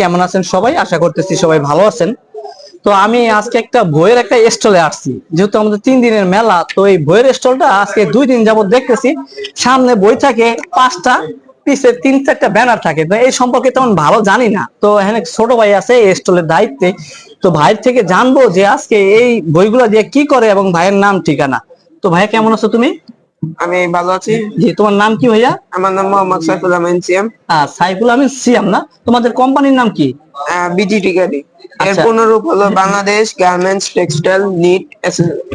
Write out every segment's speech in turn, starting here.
কেমন আছেন সবাই? আশা করতেছি সবাই ভালো আছেন। তো আমি আজকে একটা বইয়ের একটা স্টলে আসছি। যেহেতু আমাদের তিন দিনের মেলা, তো এই বইয়ের স্টলটা আজকে দুই দিন যাবত দেখতেছি। সামনে বই থাকে পাঁচটা, পিছে তিন চারটা ব্যানার থাকে। তো এই সম্পর্কে তেমন ভালো জানি না। তো এখানে ছোট ভাই আছে এই স্টলের দায়িত্বে। তো ভাইয়ের থেকে জানব যে আজকে এই বইগুলো দিয়ে কি করে এবং ভাইয়ের নাম ঠিকানা। তো ভাইয়া, কেমন আছো তুমি? আমি ভালো আছি। জি তোমার নাম কি ভাইয়া? আমার নাম মোহাম্মদ সাইফুল আহমেদ সিএম হ্যাঁ সাইফুল আমিন সিয়াম না? তোমাদের কোম্পানির নাম কি? বিজিটি গাড়ি এর আচ্ছা। পূর্ণরূপ হলো Bangladesh garments textile knit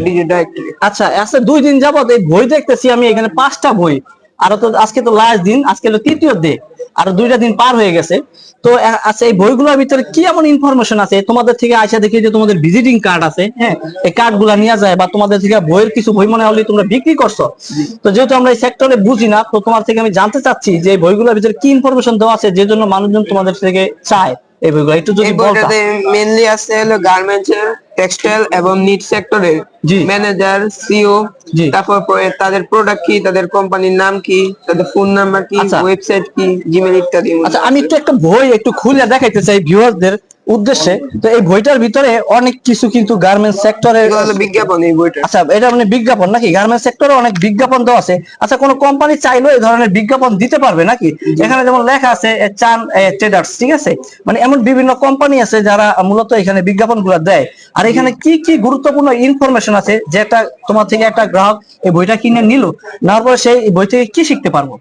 digital আচ্ছা আচ্ছা দুই দিন যাবত এই বই দেখতেছি আমি এখানে পাঁচটা বই। আরও তো আজকে তো লাস্ট দিন আজকে হলো তৃতীয় ডে আর দুইটা দিন পার হয়ে গেছে। তো আচ্ছা এই বইগুলোর ভিতরে কি এমন ইনফরমেশন আছে? তোমাদের থেকে আইসা দেখি যে তোমাদের ভিজিটিং কার্ড আছে হ্যাঁ? এই কার্ডগুলা নিয়ে যায় বা তোমাদের থেকে বইয়ের কিছু বই মনে হলে তোমরা বিক্রি করছ। তো যেহেতু আমরা এই সেক্টরে বুঝি না তো তোমার থেকে আমি জানতে চাচ্ছি যে এই বইগুলোর ভিতরে কি ইনফরমেশন দেওয়া আছে যে জন্য মানুষজন তোমাদের থেকে চায় এই বইগুলো। একটু যদি বলতা। মেনলি আছে হলো গার্মেন্টস এর টেক্সটাইল এবং নিট সেক্টরের ম্যানেজার সিও তারপর পরে তাদের প্রোডাক্ট কি তাদের কোম্পানির নাম কি তাদের ফোন নাম্বার কি আচ্ছা। ওয়েবসাইট কি জিমেল ইত্যাদি। আচ্ছা আমি একটু একটা বই একটু খুলে দেখাইতে চাই ভিউয়ারদের উদ্দেশ্যে তো এই বইটার ভিতরে অনেক কিছু কিন্তু গার্মেন্টস সেক্টরে এগুলো হলো বিজ্ঞাপন এই বইটা আচ্ছা এটা মানে বিজ্ঞাপন নাকি? গার্মেন্টস সেক্টরে অনেক বিজ্ঞাপন দেওয়া আছে। আচ্ছা কোন কোম্পানি চাইলেও এই ধরনের বিজ্ঞাপন দিতে পারবে নাকি? এখানে যেমন লেখা আছে চান ট্রেডার্স ঠিক আছে? মানে এমন বিভিন্ন কোম্পানি আছে যারা মূলত এখানে বিজ্ঞাপনগুলো দেয়। আর এখানে কি কি গুরুত্বপূর্ণ ইনফরমেশন আছে যেটা তোমার থেকে একটা গ্রাহক এই বইটা কিনে নিল? নেওয়ার পরে সেই বই থেকে কি শিখতে পারব?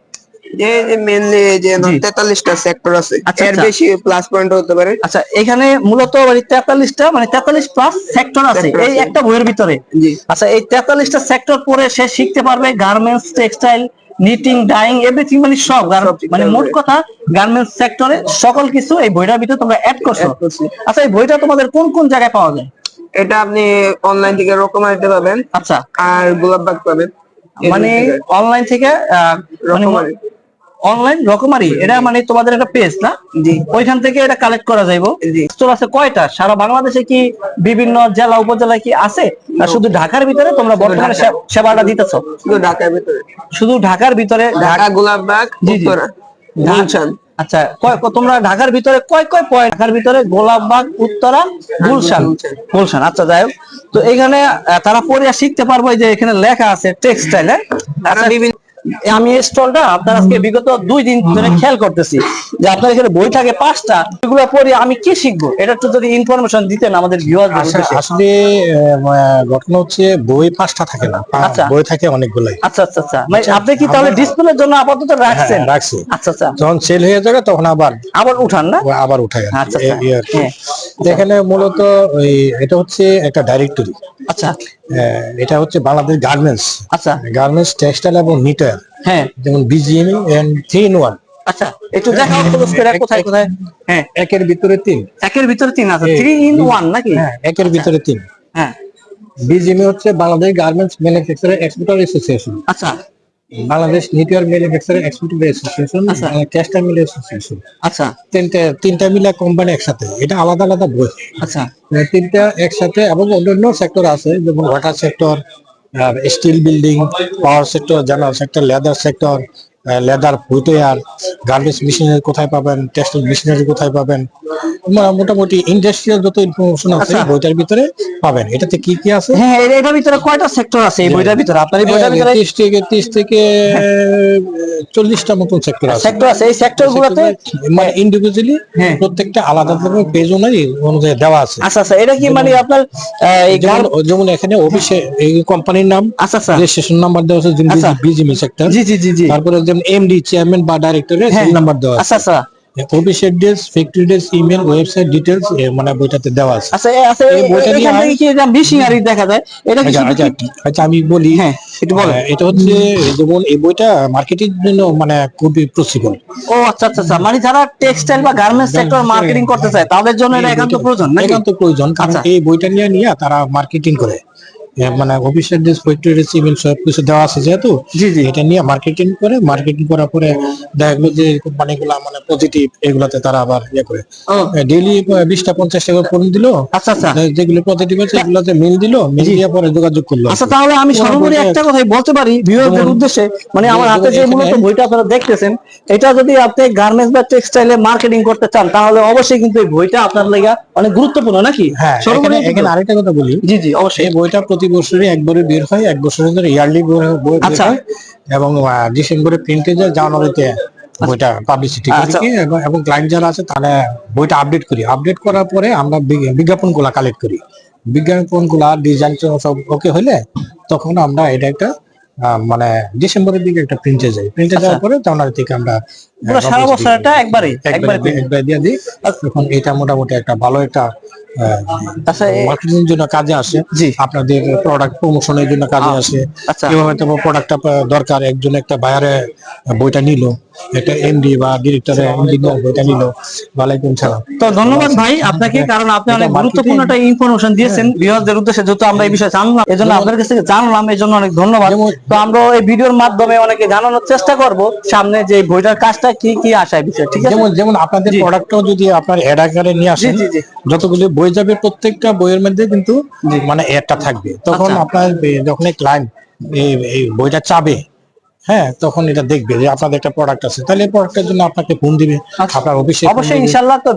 যে মেনলি যে তেতাল্লিশটা সেক্টর আছে। আচ্ছা, এর আচ্ছা। বেশি প্লাস পয়েন্ট হতে পারে। আচ্ছা এখানে মূলত মানে তেতাল্লিশটা মানে তেতাল্লিশ প্লাস সেক্টর আছে। এই একটা বইয়ের ভিতরে। আচ্ছা এই তেতাল্লিশটা সেক্টর পরে সে শিখতে পারবে garments textile knitting dyeing everything মানে সব মানে মোট কথা গার্মেন্টস সেক্টরে সকল কিছু এই বইটার ভিতরে তোমরা অ্যাড করছ। আচ্ছা এই বইটা তোমাদের কোন কোন জায়গায় পাওয়া যায়? এটা আপনি অনলাইন থেকে রকমারিতে পাবেন। আচ্ছা। আর গোলাপবাগ পাবেন। মানে অনলাইন থেকে মানে। অনলাইন রকমারি এটা মানে তোমাদের একটা পেজ না? জি। ওইখান থেকে এটা কালেক্ট করা যাইবো। স্টোর আছে কয়টা? সারা বাংলাদেশে কি বিভিন্ন জেলা উপজেলায় কি আছে? না শুধু ঢাকার ভিতরে তোমরা বর্তমানে সেবাটা দিতেছ? শুধু ঢাকার ভিতরে। শুধু ঢাকার ভিতরে? ঢাকা গোলাপবাগ। উত্তরা গুলশান। আচ্ছা কয়- তোমরা ঢাকার ভিতরে কয় কয় পয়েন্ট ঢাকার ভিতরে গোলাপবাগ উত্তরা গুলশান। গুলশান। আচ্ছা যাই হোক। তো এখানে তারা পড়িয়া শিখতে পারব যে এখানে লেখা আছে টেক্সটাইল তারা বিভিন্ন আমি এই স্টলটা আপনার আজকে বিগত দুই দিন ধরে খেয়াল করতেছি যে আপনার এখানে বই থাকে পাঁচটা এগুলো পড়ে আমি কি শিখব? এটা একটু যদি ইনফরমেশন দিতেন আমাদের আসলে- উদ্দেশ্যে আসলে ঘটনা হচ্ছে বই পাঁচটা থাকে না আচ্ছা। বই থাকে অনেকগুলাই। আচ্ছা আচ্ছা আচ্ছা। মানে আপনি কি তাহলে ডিসপ্লের জন্য আপাতত রাখছেন? হ্যাঁ, রাখছি। আচ্ছা আচ্ছা। যখন সেল হয়ে যাবে তখন আবার আবার উঠান না? আবার উঠায় আচ্ছা, আচ্ছা। হ্যাঁ। এখানে মূলত ওই এটা হচ্ছে একটা ডাইরেক্টরি আচ্ছা। এটা হচ্ছে বাংলাদেশ গার্মেন্টস আচ্ছা। গার্মেন্টস টেক্সটাইল এবং নিটার হ্যাঁ। যেমন BGM and three in one আচ্ছা একটু দেখাও ক্লোজ করে কোথায় কোথায়? হ্যাঁ। একের ভিতরে তিন। একের ভিতরে তিন আছে থ্রি ইন ওয়ান নাকি? হ্যাঁ একের ভিতরে তিন। হ্যাঁ। বিজিএম হচ্ছে Bangladesh garments manufacturer exporter association আচ্ছা। Bangladesh knitwear manufacturer exporter association আচ্ছা। টেক্সটাইল মিল অ্যাসোসিয়েশন আচ্ছা। তিনটা তিনটা মিলা কোম্পানি একসাথে। এটা আলাদা আলাদা বই। আচ্ছা। মানে তিনটা একসাথে এবং অন্যান্য সেক্টর আছে যেমন water sector steel building power sector general sector leather sector leather footwear garments machinery কোথায় পাবেন টেক্সটাইল মেশিনারি কোথায় পাবেন? মোটামুটি ইন্ডাস্ট্রিয়াল যত ইনফরমেশন আছে আচ্ছা। বইটার ভিতরে পাবেন। এটাতে কি কি আছে? হ্যাঁ এটার ভিতরে কয়টা সেক্টর আছে? এই বইটার ভিতরে আপনার এই বইটার ভিতরে তিরিশ থেকে তিরিশ থেকে চল্লিশটা মতন সেক্টর আছে। সেক্টর আছে এই সেক্টর গুলোতে মানে ইন্ডিভিজুয়ালি হ্যাঁ। প্রত্যেকটা আলাদা আলাদা পেজ অনুযায়ী অনুযায়ী দেওয়া আছে। আচ্ছা আচ্ছা এটা কি মানে আপনার যেমন এখানে অফিসে এই কোম্পানির নাম আচ্ছা আচ্ছা। রেজিস্ট্রেশন নাম্বার দেওয়া আছে আচ্ছা। বিজিমি সেক্টর জি জি জি তারপরে যেমন এমডি চেয়ারম্যান বা ডাইরেক্টরের হ্যাঁ। নাম্বার দেওয়া আছে। আচ্ছা আচ্ছা। Office address factory address email website details মানে বইটাতে দেওয়া আছে। আচ্ছা আচ্ছা এই বইটা নিয়ে। কি এটা মিশিংয়ারি দেখা যায়? এটা কি আচ্ছা আচ্ছা আচ্ছা আমি বলি হ্যাঁ একটু আহ, এটা হচ্ছে যেমন এই বইটা মার্কেটিং জন্য মানে খুবই প্রসিবল। ও আচ্ছা আচ্ছা আচ্ছা মানে যারা টেক্সটাইল বা গার্মেন্টস সেক্টর মার্কেটিং করতে চায় তাদের জন্য এটা একান্ত প্রয়োজন নাকি? একান্ত প্রয়োজন কারণ আচ্ছা। এই বইটা নিয়ে নিয়ে তারা মার্কেটিং করে। মানে অফিসের যে ফ্যাক্টরি সিভিল সব কিছু দেওয়া আছে যেহেতু জি জি। এটা নিয়ে মার্কেটিং করে মার্কেটিং করার পরে দেখা গেলো যে কোম্পানিগুলো মানে পজিটিভ এগুলাতে তারা আবার ইয়ে করে। ডেইলি বিশটা পঞ্চাশটা করে ফোন দিল আচ্ছা আচ্ছা। যেগুলো পজিটিভ আছে এগুলোতে মিল দিল মিল দিয়ে পরে যোগাযোগ করল। আচ্ছা তাহলে আমি সর্বোপরি একটা কথাই বলতে পারি ভিউয়ারদের উদ্দেশ্যে। মানে আমার হাতে যে মূলত বইটা আপনারা দেখতেছেন এটা যদি আপনি গার্মেন্টস বা টেক্সটাইলে মার্কেটিং করতে চান তাহলে অবশ্যই কিন্তু এই বইটা আপনার লেগা অনেক গুরুত্বপূর্ণ নাকি? হ্যাঁ সর্বোপরি এখানে এখানে আরেকটা কথা বলি। জি জি অবশ্যই। এই বইটা প্রতি বছরই একবারে বের হয় এক বছরের ধরে ইয়ারলি বই আচ্ছা। হয় এবং ডিসেম্বরে প্রিন্টে যায় জানুয়ারিতে বইটা পাবলিসিটি করি আচ্ছা। এবং- ক্লায়েন্ট যারা আছে তারা বইটা আপডেট করি। আপডেট করার পরে আমরা বিজ্ঞাপনগুলা কালেক্ট করি। বিজ্ঞাপনগুলা ডিজাইন সব ওকে হলে তখন আমরা এটা একটা মানে ডিসেম্বরের দিকে একটা প্রিন্টে যাই। প্রিন্টে যাওয়ার পরে জানুয়ারি থেকে আমরা পুরো সারা বছর এটা একবারে একবারে একবারে দিয়ে- দিই। তখন এটা মোটামুটি একটা ভালো একটা আচ্ছা মার্কেটিং জন্য কাজে আসে। জি। আপনাদের প্রোডাক্ট প্রমোশনের জন্য কাজে আসে। আচ্ছা। কীভাবে তোমার প্রোডাক্টটা দরকার। একজন একটা বায়ারে বইটা নিল একটা এমডি বা ডিরেক্টরে ইঞ্জিনিয়ার বইটা নিল ওয়ালাইকুম সালাম। তো ধন্যবাদ ভাই আপনাকে কারণ আপনি অনেক গুরুত্বপূর্ণ একটা ইনফরমেশন দিয়েছেন। ভিউয়ারদের উদ্দেশ্যে যেহেতু আমরা এই বিষয়ে জানলাম এই জন্য আপনার কাছ থেকে জানলাম এই জন্য অনেক ধন্যবাদ। তো আমরা এই ভিডিওর মাধ্যমে অনেকে জানানোর চেষ্টা করব সামনে যে বইটার কাজটা কি কি আসায় বিষয়? ঠিক আছে? যেমন যেমন আপনাদের প্রোডাক্টটাও যদি আপনার অ্যাড আকারে নিয়ে আসেন জি, জি। যতগুলো বই যাবে প্রত্যেকটা বইয়ের মধ্যে কিন্তু মানে অ্যাডটা থাকবে। তখন আচ্ছা। আপনার যখন ক্লায়েন্ট এই বইটা চাবে হ্যাঁ তখন এটা দেখবে যে আপনাদের একটা প্রোডাক্ট আছে। তাহলে প্রোডাক্টের জন্য আপনাকে ফোন দিবে আচ্ছা। আপনার অফিসে অবশ্যই ইনশাল্লাহ তো